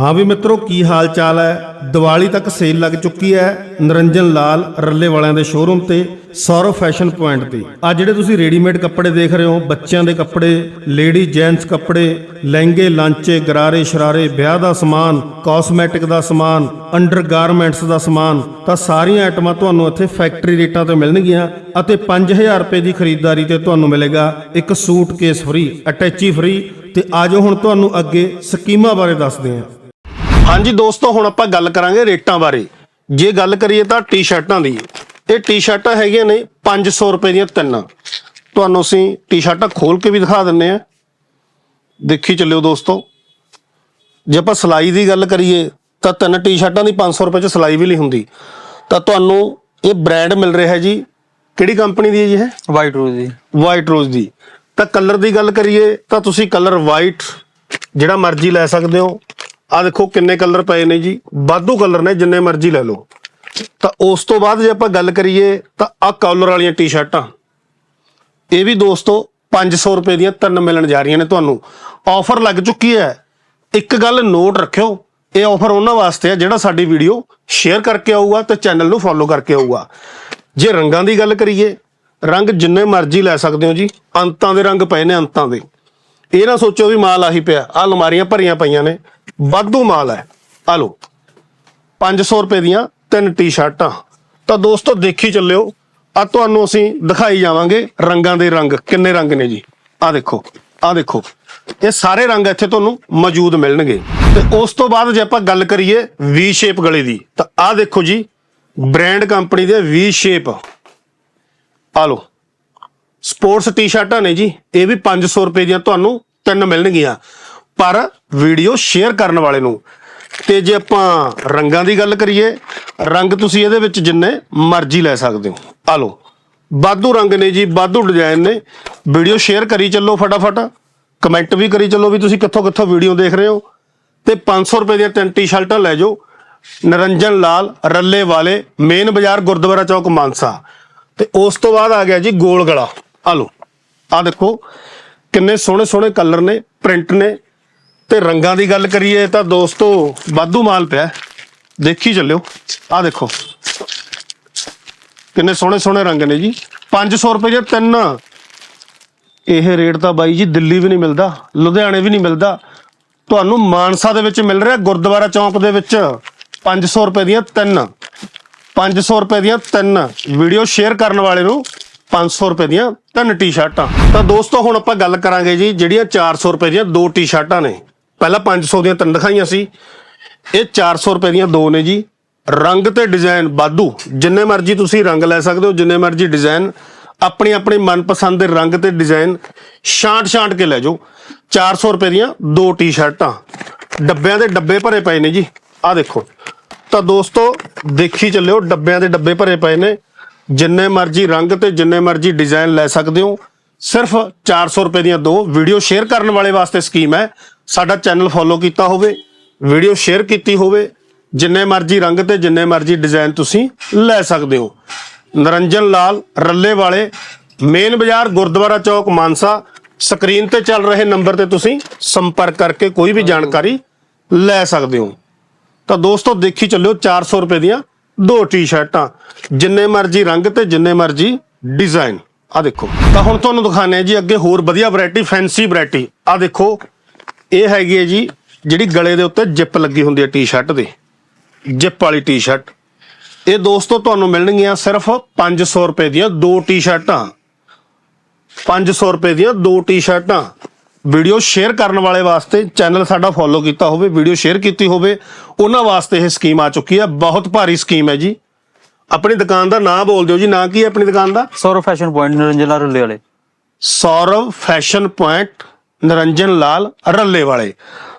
ਹਾਂ ਵੀ ਮਿੱਤਰੋ, ਕੀ ਹਾਲ ਚਾਲ ਹੈ? ਦੀਵਾਲੀ ਤੱਕ ਸੇਲ ਲੱਗ ਚੁੱਕੀ ਹੈ ਨਰਿੰਜਨ ਲਾਲ ਰੱਲੇ ਵਾਲਿਆਂ ਦੇ ਸ਼ੋਰੂਮ ਤੇ, ਸੌਰਵ ਫੈਸ਼ਨ ਪੁਆਇੰਟ ਤੇ। ਆ ਜਿਹੜੇ ਤੁਸੀਂ ਰੈਡੀਮੇਡ ਕੱਪੜੇ ਦੇਖ ਰਹੇ ਹੋ, ਬੱਚਿਆਂ ਦੇ ਕੱਪੜੇ ਲੇਡੀ ਜੈਂਟਸ ਕੱਪੜੇ, ਲਹਿੰਗੇ, ਲਾਂਚੇ, ਗਰਾਰੇ, ਸ਼ਰਾਰੇ, ਵਿਆਹ ਦਾ ਸਮਾਨ ਕਾਸਮੈਟਿਕ ਦਾ ਸਮਾਨ ਅੰਡਰ ਗਾਰਮੈਂਟਸ ਦਾ ਸਮਾਨ, ਤਾਂ ਸਾਰੀਆਂ ਆਈਟਮਾਂ ਤੁਹਾਨੂੰ ਇੱਥੇ ਫੈਕਟਰੀ ਰੇਟਾਂ ਤੇ ਮਿਲਣਗੀਆਂ ਅਤੇ 5000 ਰੁਪਏ ਦੀ ਖਰੀਦਦਾਰੀ ਤੇ ਤੁਹਾਨੂੰ ਮਿਲੇਗਾ ਇੱਕ ਸੂਟਕੇਸ ਫ੍ਰੀ ਅਟੈਚੀ ਫ੍ਰੀ ਤੇ ਆਜੋ ਹੁਣ ਤੁਹਾਨੂੰ ਅੱਗੇ ਸਕੀਮਾਂ ਬਾਰੇ ਦੱਸਦੇ ਹਾਂ। ਹਾਂਜੀ ਦੋਸਤੋ ਹੁਣ ਆਪਾਂ ਗੱਲ ਕਰਾਂਗੇ ਰੇਟਾਂ ਬਾਰੇ। ਜੇ ਗੱਲ ਕਰੀਏ ਤਾਂ ਟੀ-ਸ਼ਰਟਾਂ ਦੀ। ਇਹ ਟੀ-ਸ਼ਰਟਾਂ ਹੈਗੀਆਂ ਨੇ 500 ਰੁਪਏ ਦੀਆਂ ਤਿੰਨ। ਤੁਹਾਨੂੰ ਅਸੀਂ ਟੀ-ਸ਼ਰਟਾਂ ਖੋਲ ਕੇ ਵੀ ਦਿਖਾ ਦਿੰਨੇ ਆ। ਦੇਖੀ ਚੱਲਿਓ ਦੋਸਤੋ। ਜੇ ਆਪਾਂ ਸਿਲਾਈ ਦੀ ਗੱਲ ਕਰੀਏ ਤਾਂ ਤਿੰਨ ਟੀ-ਸ਼ਰਟਾਂ ਦੀ 500 ਰੁਪਏ ਚ ਸਿਲਾਈ ਵੀ ਨਹੀਂ ਹੁੰਦੀ। ਤਾਂ ਤੁਹਾਨੂੰ ਇਹ ਬ੍ਰਾਂਡ ਮਿਲ ਰਿਹਾ ਹੈ ਜੀ। ਕਿਹੜੀ ਕੰਪਨੀ ਦੀ ਹੈ ਜੀ ਇਹ? ਵਾਈਟ ਰੋਜ਼ ਦੀ। ਵਾਈਟ ਰੋਜ਼ ਦੀ। ਤਾਂ ਕਲਰ ਦੀ ਗੱਲ ਕਰੀਏ ਤਾਂ ਤੁਸੀਂ ਕਲਰ ਵਾਈਟ ਜਿਹੜਾ ਮਰਜ਼ੀ ਲੈ ਸਕਦੇ ਹੋ। ਆ ਦੇਖੋ ਕਿੰਨੇ ਕਲਰ ਪਏ ਨੇ ਜੀ ਬਾਧੂ ਕਲਰ ਨੇ, ਜਿੰਨੇ ਮਰਜ਼ੀ ਲੈ ਲਓ। ਤਾਂ ਉਸ ਤੋਂ ਬਾਅਦ ਜੇ ਆਪਾਂ ਗੱਲ ਕਰੀਏ, ਤਾਂ ਆ ਕਾਲਰ ਵਾਲੀਆਂ ਟੀ-ਸ਼ਰਟਾਂ ਇਹ ਵੀ ਦੋਸਤੋ 500 ਰੁਪਏ ਦੀਆਂ ਤਿੰਨ ਮਿਲਣ ਜਾ ਰਹੀਆਂ ਨੇ ਤੁਹਾਨੂੰ। ਆਫਰ ਲੱਗ ਚੁੱਕੀ ਹੈ। ਇੱਕ ਗੱਲ ਨੋਟ ਰੱਖਿਓ, ਇਹ ਆਫਰ ਉਹਨਾਂ ਵਾਸਤੇ ਹੈ ਜਿਹੜਾ ਸਾਡੀ ਵੀਡੀਓ ਸ਼ੇਅਰ ਕਰਕੇ ਆਊਗਾ ਤੇ ਚੈਨਲ ਨੂੰ ਫੋਲੋ ਕਰਕੇ ਆਊਗਾ। ਜੇ ਰੰਗਾਂ ਦੀ ਗੱਲ ਕਰੀਏ, ਰੰਗ ਜਿੰਨੇ ਮਰਜ਼ੀ ਲੈ ਸਕਦੇ ਹੋ ਜੀ, ਅੰਤਾਂ ਦੇ ਰੰਗ ਪਏ ਨੇ ਅੰਤਾਂ ਦੇ। ਇਹ ਨਾ ਸੋਚੋ ਵੀ ਮਾਲ ਆਹੀ ਪਿਆ ਆ ਅਲਮਾਰੀਆਂ ਭਰੀਆਂ ਪਈਆਂ ਨੇ, ਵਾਧੂ ਮਾਲ ਹੈ। ਆ ਲਓ 500 ਰੁਪਏ ਦੀਆਂ ਤਿੰਨ ਟੀ-ਸ਼ਰਟਾਂ। ਤਾਂ ਦੋਸਤੋ, ਦੇਖੀ ਚੱਲਿਓ, ਆ ਤੁਹਾਨੂੰ ਅਸੀਂ ਦਿਖਾਈ ਜਾਵਾਂਗੇ ਰੰਗਾਂ ਦੇ ਰੰਗ, ਕਿੰਨੇ ਰੰਗ ਨੇ ਜੀ। ਆ ਦੇਖੋ ਆ ਦੇਖੋ, ਇਹ ਸਾਰੇ ਰੰਗ ਇੱਥੇ ਤੁਹਾਨੂੰ ਮੌਜੂਦ ਮਿਲਣਗੇ। ਤੇ ਉਸ ਤੋਂ ਬਾਅਦ ਜੇ ਆਪਾਂ ਗੱਲ ਕਰੀਏ ਵੀ ਸ਼ੇਪ ਗਲੇ ਦੀ, ਤਾਂ ਆ ਦੇਖੋ ਜੀ, ਬ੍ਰਾਂਡ ਕੰਪਨੀ ਦੇ ਵੀ ਸ਼ੇਪ ਆ ਲਓ ਸਪੋਰਟਸ ਟੀ-ਸ਼ਰਟਾਂ ਨੇ ਜੀ, ਇਹ ਵੀ 500 ਰੁਪਏ ਦੀਆਂ ਤੁਹਾਨੂੰ ਤਿੰਨ ਮਿਲਣਗੀਆਂ। ਪਰ ਵੀਡੀਓ ਸ਼ੇਅਰ ਕਰਨ ਵਾਲੇ ਨੂੰ, ਤੇ ਜੇ ਆਪਾਂ ਰੰਗਾਂ ਦੀ ਗੱਲ ਕਰੀਏ, ਰੰਗ ਤੁਸੀਂ ਇਹਦੇ ਵਿੱਚ ਜਿੰਨੇ ਮਰਜ਼ੀ ਲੈ ਸਕਦੇ ਹੋ। ਆ ਲਓ ਬਾਦੂ ਰੰਗ ਨੇ ਜੀ ਬਾਦੂ ਡਿਜ਼ਾਈਨ ਨੇ। ਵੀਡੀਓ ਸ਼ੇਅਰ ਕਰੀ ਚੱਲੋ ਫਟਾਫਟ, ਕਮੈਂਟ ਵੀ ਕਰੀ ਚੱਲੋ ਵੀ ਤੁਸੀਂ ਕਿੱਥੋਂ ਕਿੱਥੋਂ ਵੀਡੀਓ ਦੇਖ ਰਹੇ ਹੋ। ਤੇ 500 ਰੁਪਏ ਦੀਆਂ ਤਿੰਨ ਟੀ-ਸ਼ਰਟਾਂ ਲੈ ਜਾਓ, ਨਰੰਜਨ ਲਾਲ, ਰੱਲੇ ਵਾਲੇ, ਮੇਨ ਬਾਜ਼ਾਰ ਗੁਰਦੁਆਰਾ ਚੌਕ ਮਾਨਸਾ। ਤੇ ਉਸ ਤੋਂ ਬਾਅਦ ਆ ਗਿਆ ਜੀ ਗੋਲ ਗਲਾ। ਆ ਲਓ ਆ ਦੇਖੋ, ਕਿੰਨੇ ਸੋਹਣੇ ਸੋਹਣੇ ਕਲਰ ਨੇ ਪ੍ਰਿੰਟ ਨੇ। ਤੇ ਰੰਗਾਂ ਦੀ ਗੱਲ ਕਰੀਏ ਤਾਂ ਦੋਸਤੋ, ਵਾਧੂ ਮਾਲ ਪਿਆ ਦੇਖੀ ਚੱਲਿਓ ਆ ਦੇਖੋ। ਕਿੰਨੇ ਸੋਹਣੇ ਸੋਹਣੇ ਰੰਗ ਨੇ ਜੀ। 500 ਰੁਪਏ ਦੇ ਤਿੰਨ। ਇਹ ਰੇਟ ਤਾਂ ਬਾਈ ਜੀ ਦਿੱਲੀ ਵੀ ਨਹੀਂ ਮਿਲਦਾ, ਲੁਧਿਆਣੇ ਵੀ ਨਹੀਂ ਮਿਲਦਾ। ਤੁਹਾਨੂੰ ਮਾਨਸਾ ਦੇ ਵਿੱਚ ਮਿਲ ਰਿਹਾ, ਗੁਰਦੁਆਰਾ ਚੌਂਕ ਦੇ ਵਿੱਚ। 500 ਰੁਪਏ ਦੀਆਂ ਤਿੰਨ। 500 ਰੁਪਏ ਦੀਆਂ ਤਿੰਨ। ਵੀਡੀਓ ਸ਼ੇਅਰ ਕਰਨ ਵਾਲੇ ਨੂੰ 500 ਰੁਪਏ ਦੀਆਂ ਤਿੰਨ ਟੀ-ਸ਼ਰਟਾਂ। ਤਾਂ ਦੋਸਤੋ, ਹੁਣ ਆਪਾਂ ਗੱਲ ਕਰਾਂਗੇ ਜੀ, ਜਿਹੜੀਆਂ 400 ਰੁਪਏ ਦੀਆਂ ਦੋ ਟੀ-ਸ਼ਰਟਾਂ ਨੇ। ਪਹਿਲਾਂ 500 ਦੀਆਂ ਤਿੰਨ ਦਿਖਾਈਆਂ ਸੀ। ਇਹ 400 ਰੁਪਏ ਦੀਆਂ ਦੋ ਨੇ ਜੀ। ਰੰਗ ਤੇ ਡਿਜ਼ਾਈਨ ਬਾਦੂ ਜਿੰਨੇ ਮਰਜ਼ੀ ਤੁਸੀਂ ਰੰਗ ਲੈ ਸਕਦੇ ਹੋ, ਜਿੰਨੇ ਮਰਜ਼ੀ ਡਿਜ਼ਾਈਨ। ਆਪਣੀ ਆਪਣੀ ਮਨਪਸੰਦ ਦੇ ਰੰਗ ਤੇ ਡਿਜ਼ਾਈਨ ਛਾਂਟ ਛਾਂਟ ਕੇ ਲੈ ਜਾਓ। 400 ਰੁਪਏ ਦੀਆਂ ਦੋ ਟੀ-ਸ਼ਰਟਾਂ। ਡੱਬਿਆਂ ਦੇ ਡੱਬੇ ਭਰੇ ਪਏ ਨੇ ਜੀ। ਆਹ ਦੇਖੋ। ਤਾਂ ਦੋਸਤੋ, ਦੇਖੀ ਚੱਲਿਓ, ਡੱਬਿਆਂ ਦੇ ਡੱਬੇ ਭਰੇ ਪਏ ਨੇ। ਜਿੰਨੇ ਮਰਜ਼ੀ ਰੰਗ ਤੇ ਜਿੰਨੇ ਮਰਜ਼ੀ ਡਿਜ਼ਾਈਨ ਲੈ ਸਕਦੇ ਹੋ, ਸਿਰਫ 400 ਰੁਪਏ ਦੀਆਂ ਦੋ ਵੀਡੀਓ ਸ਼ੇਅਰ ਕਰਨ ਵਾਲੇ ਵਾਸਤੇ ਸਕੀਮ ਹੈ। ਸਾਡਾ ਚੈਨਲ ਫੋਲੋ ਕੀਤਾ ਹੋਵੇ, ਵੀਡੀਓ ਸ਼ੇਅਰ ਕੀਤੀ ਹੋਵੇ, ਜਿੰਨੇ ਮਰਜ਼ੀ ਰੰਗ ਤੇ ਜਿੰਨੇ ਮਰਜ਼ੀ ਡਿਜ਼ਾਈਨ ਤੁਸੀਂ ਲੈ ਸਕਦੇ ਹੋ। ਨਰੰਜਨ ਲਾਲ, ਰੱਲੇ ਵਾਲੇ, ਮੇਨ ਬਾਜ਼ਾਰ, ਗੁਰਦੁਆਰਾ ਚੌਕ, ਮਾਨਸਾ, ਸਕਰੀਨ ਤੇ ਚੱਲ ਰਹੇ ਨੰਬਰ ਤੇ ਤੁਸੀਂ ਸੰਪਰਕ ਕਰਕੇ ਕੋਈ ਵੀ ਜਾਣਕਾਰੀ ਲੈ ਸਕਦੇ ਹੋ। ਤਾਂ ਦੋਸਤੋ, ਦੇਖੀ ਚੱਲਿਓ 400 ਰੁਪਏ ਦੀਆਂ ਦੋ ਟੀ-ਸ਼ਰਟਾਂ ਜਿੰਨੇ ਮਰਜ਼ੀ ਰੰਗ ਤੇ ਜਿੰਨੇ ਮਰਜ਼ੀ ਡਿਜ਼ਾਈਨ ਆ ਦੇਖੋ। ਤਾਂ ਹੁਣ ਤੁਹਾਨੂੰ ਦਿਖਾਣੇ ਆ ਜੀ, ਅੱਗੇ ਹੋਰ ਵਧੀਆ ਵੈਰਾਈਟੀ ਫੈਂਸੀ ਵੈਰਾਈਟੀ ਆ ਦੇਖੋ, ਇਹ ਹੈਗੀ ਹੈ ਜੀ, ਜਿਹੜੀ ਗਲੇ ਦੇ ਉੱਤੇ ਜਿੱਪ ਲੱਗੀ ਹੁੰਦੀ ਹੈ ਟੀ-ਸ਼ਰਟ ਦੇ। ਜਿੱਪ ਵਾਲੀ ਟੀ-ਸ਼ਰਟ ਇਹ ਦੋਸਤੋ ਤੁਹਾਨੂੰ ਮਿਲਣਗੀਆਂ ਸਿਰਫ 500 ਰੁਪਏ ਦੀਆਂ ਦੋ ਟੀ-ਸ਼ਰਟਾਂ 500 ਰੁਪਏ ਦੀਆਂ ਦੋ ਟੀ-ਸ਼ਰਟਾਂ ਵੀਡੀਓ ਸ਼ੇਅਰ ਕਰਨ ਵਾਲੇ ਵਾਸਤੇ ਚੈਨਲ ਸਾਡਾ ਫੋਲੋ ਕੀਤਾ ਹੋਵੇ ਵੀਡੀਓ ਸ਼ੇਅਰ ਕੀਤੀ ਹੋਵੇ ਉਹਨਾਂ ਵਾਸਤੇ ਇਹ ਸਕੀਮ ਆ ਚੁੱਕੀ ਹੈ ਬਹੁਤ ਭਾਰੀ ਸਕੀਮ ਹੈ ਜੀ। ਆਪਣੀ ਦੁਕਾਨ ਦਾ ਨਾਮ ਬੋਲ ਦਿਓ ਜੀ। ਨਾਂ ਕੀ ਹੈ ਆਪਣੀ ਦੁਕਾਨ ਦਾ? ਸੌਰਵ ਫੈਸ਼ਨ ਪੁਆਇੰਟ ਨਿਰੰਜਨ ਲਾਲ ਰੱਲੇ ਵਾਲੇ। ਸੌਰਵ ਫੈਸ਼ਨ ਪੁਆਇੰਟ ਨਰੰਜਨ ਲਾਲ ਰੱਲੇ ਵਾਲੇ।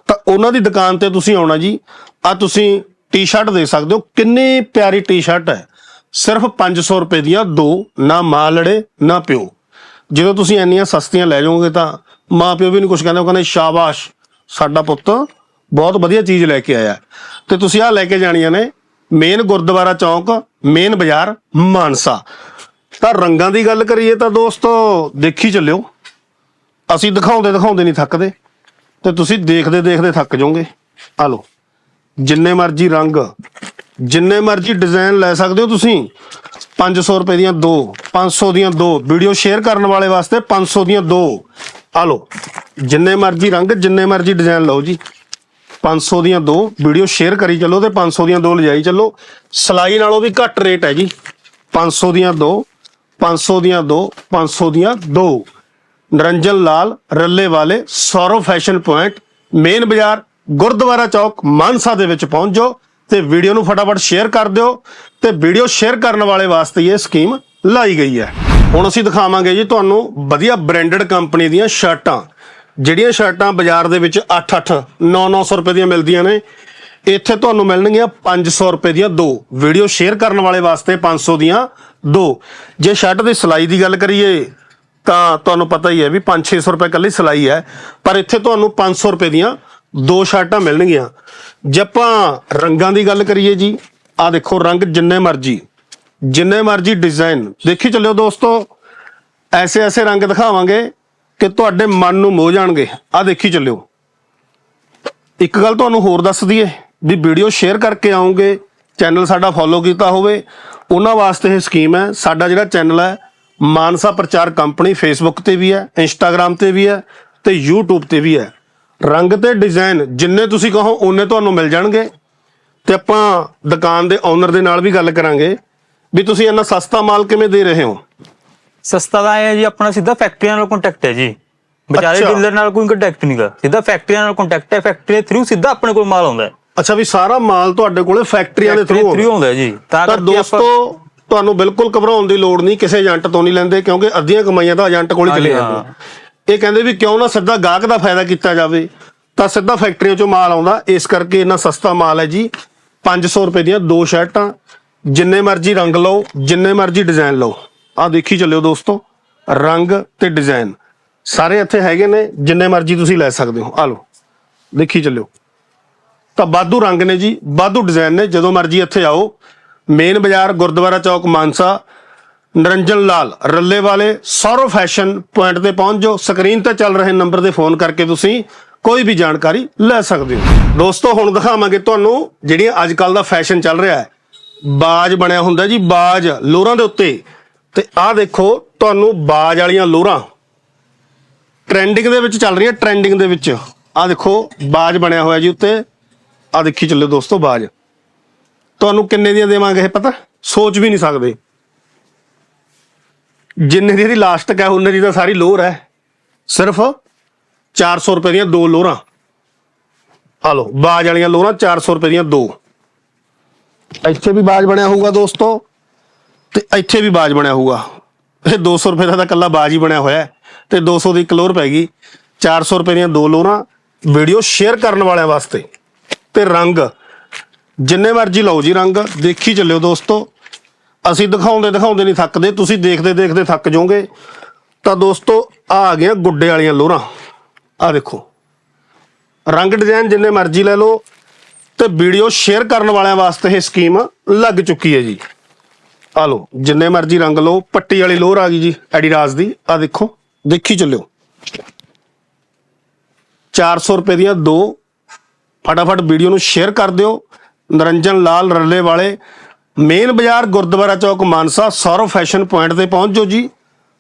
ਤਾਂ ਉਹਨਾਂ ਦੀ ਦੁਕਾਨ ਤੇ ਤੁਸੀਂ ਆਉਣਾ ਜੀ। ਆ ਤੁਸੀਂ ਟੀ-ਸ਼ਰਟ ਦੇ ਸਕਦੇ ਹੋ। ਕਿੰਨੀ ਪਿਆਰੀ ਟੀ-ਸ਼ਰਟ ਹੈ। ਸਿਰਫ 500 ਰੁਪਏ ਦੀਆਂ ਦੋ ਨਾ ਮਾਂ ਲੜੇ ਨਾ ਪਿਓ। ਜਦੋਂ ਤੁਸੀਂ ਇੰਨੀਆਂ ਸਸਤੀਆਂ ਲੈ ਜਾਓਗੇ ਤਾਂ ਮਾਂ ਪਿਓ ਵੀ ਨਹੀਂ ਕੁਝ ਕਹਿੰਦੇ, ਉਹ ਕਹਿੰਦੇ, ਸ਼ਾਬਾਸ਼, ਸਾਡਾ ਪੁੱਤ ਬਹੁਤ ਵਧੀਆ ਚੀਜ਼ ਲੈ ਕੇ ਆਇਆ। ਤੇ ਤੁਸੀਂ ਆਹ ਲੈ ਕੇ ਜਾਣੀਆਂ ਨੇ, ਮੇਨ ਗੁਰਦੁਆਰਾ ਚੌਂਕ, ਮੇਨ ਬਾਜ਼ਾਰ, ਮਾਨਸਾ। ਤਾਂ ਰੰਗਾਂ ਦੀ ਗੱਲ ਕਰੀਏ ਤਾਂ ਦੋਸਤੋ, ਦੇਖੀ ਚੱਲਿਓ। ਅਸੀਂ ਦਿਖਾਉਂਦੇ ਦਿਖਾਉਂਦੇ ਨਹੀਂ ਥੱਕਦੇ, ਤੇ ਤੁਸੀਂ ਦੇਖਦੇ ਦੇਖਦੇ ਥੱਕ ਜਾਓਗੇ। ਆ ਲਓ, ਜਿੰਨੇ ਮਰਜ਼ੀ ਰੰਗ, ਜਿੰਨੇ ਮਰਜ਼ੀ ਡਿਜ਼ਾਈਨ ਲੈ ਸਕਦੇ ਹੋ ਤੁਸੀਂ 500 ਰੁਪਏ ਦੀਆਂ ਦੋ 500 ਦੀਆਂ ਦੋ। ਵੀਡੀਓ ਸ਼ੇਅਰ ਕਰਨ ਵਾਲੇ ਵਾਸਤੇ 500 ਦੀਆਂ ਦੋ। ਆ ਲਓ, ਜਿੰਨੇ ਮਰਜ਼ੀ ਰੰਗ, ਜਿੰਨੇ ਮਰਜ਼ੀ ਡਿਜ਼ਾਈਨ ਲਓ ਜੀ। 500 ਦੀਆਂ ਦੋ, ਵੀਡੀਓ ਸ਼ੇਅਰ ਕਰੀ ਚੱਲੋ ਤੇ 500 ਦੀਆਂ ਦੋ ਲਿਜਾਈ ਚੱਲੋ। ਸਲਾਈ ਨਾਲੋਂ ਵੀ ਘੱਟ ਰੇਟ ਹੈ ਜੀ। 500 ਦੀਆਂ ਦੋ 500 ਦੀਆਂ ਦੋ 500 ਦੀਆਂ ਦੋ। ਨਰੰਜਨ ਲਾਲ, ਰੱਲੇ ਵਾਲੇ, ਸੌਰਵ ਫੈਸ਼ਨ ਪੁਆਇੰਟ, ਮੇਨ ਬਾਜ਼ਾਰ, ਗੁਰਦੁਆਰਾ ਚੌਕ, ਮਾਨਸਾ ਦੇ ਵਿੱਚ ਪਹੁੰਚ ਜਾਓ। ਤੇ ਵੀਡੀਓ ਨੂੰ ਫਟਾਫਟ ਸ਼ੇਅਰ ਕਰ ਦਿਓ ਤੇ ਵੀਡੀਓ ਸ਼ੇਅਰ ਕਰਨ ਵਾਲੇ ਵਾਸਤੇ ਇਹ ਸਕੀਮ ਲਾਈ ਗਈ ਹੈ। ਹੁਣ ਅਸੀਂ ਦਿਖਾਵਾਂਗੇ ਜੀ ਤੁਹਾਨੂੰ ਵਧੀਆ ਬ੍ਰਾਂਡਡ ਕੰਪਨੀ ਦੀਆਂ ਸ਼ਰਟਾਂ ਜਿਹੜੀਆਂ ਸ਼ਰਟਾਂ ਬਾਜ਼ਾਰ ਦੇ ਵਿੱਚ 8-8 9-900 ਰੁਪਏ ਦੀਆਂ ਮਿਲਦੀਆਂ ਨੇ। ਇੱਥੇ ਤੁਹਾਨੂੰ ਮਿਲਣਗੀਆਂ 500 ਰੁਪਏ ਦੀਆਂ ਦੋ। ਵੀਡੀਓ ਸ਼ੇਅਰ ਕਰਨ ਵਾਲੇ ਵਾਸਤੇ 500 ਦੀਆਂ ਦੋ। ਜੇ ਸ਼ਰਟ ਦੀ ਸਿਲਾਈ ਦੀ ਗੱਲ ਕਰੀਏ, ਤਾਂ ਤੁਹਾਨੂੰ ਪਤਾ ਹੀ ਹੈ ਵੀ 5-600 ਰੁਪਏ ਕੱਲੀ ਸਿਲਾਈ ਹੈ। ਪਰ ਇੱਥੇ ਤੁਹਾਨੂੰ 500 ਰੁਪਏ ਦੀਆਂ ਦੋ ਸ਼ਰਟਾਂ ਮਿਲਣਗੀਆਂ। ਜੇ ਆਪਾਂ ਰੰਗਾਂ ਦੀ ਗੱਲ ਕਰੀਏ ਜੀ ਆ ਦੇਖੋ ਰੰਗ ਜਿੰਨੇ ਮਰਜ਼ੀ ਜਿੰਨੇ ਮਰਜ਼ੀ ਡਿਜ਼ਾਈਨ ਦੇਖੀ ਚੱਲਿਓ ਦੋਸਤੋ, ਐਸੇ ਐਸੇ ਰੰਗ ਦਿਖਾਵਾਂਗੇ ਕਿ ਤੁਹਾਡੇ ਮਨ ਨੂੰ ਮੋਹ ਜਾਣਗੇ। ਆ ਦੇਖੀ ਚੱਲਿਓ। ਇੱਕ ਗੱਲ ਤੁਹਾਨੂੰ ਹੋਰ ਦੱਸ ਦਈਏ ਵੀ ਵੀਡੀਓ ਸ਼ੇਅਰ ਕਰਕੇ ਆਉਂਗੇ ਚੈਨਲ ਸਾਡਾ ਫੋਲੋ ਕੀਤਾ ਹੋਵੇ, ਉਹਨਾਂ ਵਾਸਤੇ ਇਹ ਸਕੀਮ ਹੈ। ਸਾਡਾ ਜਿਹੜਾ ਚੈਨਲ ਹੈ, ਮਾਨਸਾ ਪ੍ਰਚਾਰ ਕੰਪਨੀ ਫੇਸਬੁੱਕ ਤੇ ਵੀ ਹੈ ਇੰਸਟਾਗ੍ਰam ਤੇ ਵੀ ਹੈ ਤੇ YouTube ਤੇ ਵੀ ਹੈ। ਰੰਗ ਤੇ ਡਿਜ਼ਾਈਨ ਜਿੰਨੇ ਤੁਸੀਂ ਕਹੋ ਉਹਨੇ ਤੁਹਾਨੂੰ ਮਿਲ ਜਾਣਗੇ। ਤੇ ਆਪਾਂ ਦੁਕਾਨ ਦੇ ਓਨਰ ਦੇ ਨਾਲ ਵੀ ਗੱਲ ਕਰਾਂਗੇ ਵੀ ਤੁਸੀਂ ਇੰਨਾ ਸਸਤਾ ਮਾਲ ਕਿਵੇਂ ਦੇ ਰਹੇ ਹੋ? ਸਸਤਾ ਦਾ ਹੈ ਜੀ ਆਪਣਾ ਸਿੱਧਾ ਫੈਕਟਰੀਆਂ ਨਾਲ ਕੰਟੈਕਟ ਹੈ ਜੀ। ਵਿਚਾਰੇ। ਡੀਲਰ ਨਾਲ ਕੋਈ ਕੰਟੈਕਟ ਨਹੀਂਗਾ ਸਿੱਧਾ ਫੈਕਟਰੀਆਂ ਨਾਲ ਕੰਟੈਕਟ ਹੈ ਫੈਕਟਰੀ ਦੇ ਥਰੂ ਸਿੱਧਾ ਆਪਣੇ ਕੋਲ ਮਾਲ ਆਉਂਦਾ ਹੈ। ਅੱਛਾ ਵੀ ਸਾਰਾ ਮਾਲ ਤੁਹਾਡੇ ਕੋਲੇ ਫੈਕਟਰੀਆਂ ਦੇ ਥਰੂ ਆਉਂਦਾ। ਹੈ ਜੀ। ਤਾਂ ਦੋਸਤੋ ਤੁਹਾਨੂੰ ਬਿਲਕੁਲ ਘਬਰਾਉਣ ਦੀ ਲੋੜ ਨਹੀਂ ਕਿਸੇ ਏਜੰਟ ਤੋਂ ਨਹੀਂ ਲੈਂਦੇ ਕਿਉਂਕਿ ਅੱਧੀਆਂ ਕਮਾਈਆਂ ਤਾਂ ਏਜੰਟ ਕੋਲ ਹੀ ਚਲੇ ਜਾਂਦੀਆਂ। ਇਹ ਕਹਿੰਦੇ ਵੀ ਕਿਉਂ ਨਾ ਸਿੱਧਾ ਗਾਹਕ ਦਾ ਫਾਇਦਾ ਕੀਤਾ ਜਾਵੇ? ਤਾਂ ਸਿੱਧਾ ਫੈਕਟਰੀਆਂ ਚੋਂ ਮਾਲ ਆਉਂਦਾ। ਇਸ ਕਰਕੇ ਇੰਨਾ ਸਸਤਾ ਮਾਲ ਹੈ ਜੀ। 500 ਰੁਪਏ ਦੀਆਂ ਦੋ ਸ਼ਰਟਾਂ। ਜਿੰਨੇ ਮਰਜ਼ੀ ਰੰਗ ਲਓ, ਜਿੰਨੇ ਮਰਜ਼ੀ ਡਿਜ਼ਾਈਨ ਲਓ। ਆਹ ਦੇਖੀ ਚੱਲਿਓ ਦੋਸਤੋ। ਰੰਗ ਤੇ ਡਿਜ਼ਾਈਨ ਸਾਰੇ ਇੱਥੇ ਹੈਗੇ ਨੇ, ਜਿੰਨੇ ਮਰਜ਼ੀ ਤੁਸੀਂ ਲੈ ਸਕਦੇ ਹੋ। ਆ ਲਓ। ਦੇਖੀ ਚੱਲਿਓ। ਤਾਂ ਬਾਦੂ ਰੰਗ ਨੇ ਜੀ ਬਾਦੂ ਡਿਜ਼ਾਈਨ ਨੇ। ਜਦੋਂ ਮਰਜ਼ੀ ਇੱਥੇ ਆਓ। ਮੇਨ ਬਾਜ਼ਾਰ ਗੁਰਦੁਆਰਾ ਚੌਕ ਮਾਨਸਾ। ਨਰਿੰਜਨ ਲਾਲ, ਰੱਲੇ ਵਾਲੇ ਸੌਰਵ ਫੈਸ਼ਨ ਪੁਆਇੰਟ ਤੇ ਪਹੁੰਚ। ਜਾਓ ਸਕਰੀਨ ਤੇ ਚੱਲ ਰਹੇ ਨੰਬਰ ਤੇ ਫੋਨ ਕਰਕੇ ਤੁਸੀਂ ਕੋਈ ਵੀ ਜਾਣਕਾਰੀ ਲੈ ਸਕਦੇ ਹੋ। ਦੋਸਤੋ, ਹੁਣ ਦਿਖਾਵਾਂਗੇ ਤੁਹਾਨੂੰ ਜਿਹੜੀਆਂ ਅੱਜ ਕੱਲ ਦਾ ਫੈਸ਼ਨ ਚੱਲ ਰਿਹਾ ਹੈ। ਬਾਜ ਬਣਿਆ ਹੁੰਦਾ ਜੀ, ਬਾਜ ਲੋਰਾਂ ਦੇ ਉੱਤੇ। ਤੇ ਆਹ ਦੇਖੋ, ਤੁਹਾਨੂੰ ਬਾਜ ਵਾਲੀਆਂ ਲੋਰਾਂ। ਟ੍ਰੈਂਡਿੰਗ ਦੇ ਵਿੱਚ ਚੱਲ ਰਹੀਆਂ ਟ੍ਰੈਂਡਿੰਗ ਦੇ ਵਿੱਚ। ਆਹ ਦੇਖੋ, ਬਾਜ ਬਣਿਆ ਹੋਇਆ ਜੀ ਉੱਤੇ। ਆਹ ਦੇਖੀ ਚੱਲਿਓ ਦੋਸਤੋ, ਬਾਜ। ਤੁਹਾਨੂੰ ਕਿੰਨੇ ਦੀਆਂ ਦੇਵਾਂਗੇ ਇਹ ਪਤਾ? ਸੋਚ ਵੀ ਨਹੀਂ ਸਕਦੇ। ਜਿੰਨੇ ਦੀ ਇਹਦੀ ਲਾਸਟਿਕ ਹੈ ਉਹਨੇ ਦੀ ਤਾਂ ਸਾਰੀ ਲੋਰ ਹੈ। ਸਿਰਫ 400 ਰੁਪਏ ਦੀਆਂ ਦੋ ਲੋਰਾਂ ਆ ਲਓ, ਬਾਜ ਵਾਲੀਆਂ ਲੋਰਾਂ 400 ਰੁਪਏ ਦੀਆਂ ਦੋ। ਇੱਥੇ ਵੀ ਬਾਜ ਬਣਿਆ ਹੋਊਗਾ ਦੋਸਤੋ, ਤੇ ਇੱਥੇ ਵੀ ਬਾਜ ਬਣਿਆ ਹੋਊਗਾ। ਇਹ 200 ਰੁਪਏ ਦਾ ਤਾਂ ਕੱਲਾ ਬਾਜ ਹੀ ਬਣਿਆ ਹੋਇਆ ਹੈ, ਤੇ 200 ਦੀ ਇੱਕ ਲੋਰ ਪੈ ਗਈ। 400 ਰੁਪਏ ਦੀਆਂ ਦੋ ਲੋਰਾਂ ਵੀਡੀਓ ਸ਼ੇਅਰ ਕਰਨ ਵਾਲਿਆਂ ਵਾਸਤੇ। ਤੇ ਰੰਗ, ਜਿੰਨੇ ਮਰਜ਼ੀ ਲਓ ਜੀ ਰੰਗ, ਦੇਖੀ ਚੱਲਿਓ ਦੋਸਤੋ। ਅਸੀਂ ਦਿਖਾਉਂਦੇ ਦਿਖਾਉਂਦੇ ਨਹੀਂ ਥੱਕਦੇ, ਤੁਸੀਂ ਦੇਖਦੇ ਦੇਖਦੇ ਥੱਕ ਜਾਓਗੇ। ਤਾਂ ਦੋਸਤੋ, ਆ ਆ ਗਈਆਂ ਗੁੱਡੇ ਵਾਲੀਆਂ ਲੋਰਾਂ। ਆ ਦੇਖੋ। ਰੰਗ ਡਿਜ਼ਾਈਨ ਜਿੰਨੇ ਮਰਜ਼ੀ ਲੈ ਲਓ ਤੇ ਵੀਡੀਓ ਸ਼ੇਅਰ ਕਰਨ ਵਾਲਿਆਂ ਵਾਸਤੇ ਇਹ ਸਕੀਮ ਲੱਗ ਚੁੱਕੀ ਹੈ ਜੀ। ਆ ਲਓ, ਜਿੰਨੇ ਮਰਜ਼ੀ ਰੰਗ ਲਓ, ਪੱਟੀ ਵਾਲੀ ਲੋਰ ਆ ਗਈ ਜੀ ਐਡੀਡਾਸ ਦੀ। ਆ ਦੇਖੋ, ਦੇਖੀ ਚੱਲਿਓ। 400 ਰੁਪਏ ਦੀਆਂ ਦੋ ਫਟਾਫਟ ਵੀਡੀਓ ਨੂੰ ਸ਼ੇਅਰ ਕਰ ਦਿਓ। ਨਰਿੰਜਨ ਲਾਲ ਰੱਲੇ ਵਾਲੇ ਮੇਨ ਬਾਜ਼ਾਰ ਗੁਰਦੁਆਰਾ ਚੌਕ ਮਾਨਸਾ ਸੌਰਵ ਫੈਸ਼ਨ ਪੁਆਇੰਟ ਤੇ ਪਹੁੰਚ ਜਾਓ ਜੀ।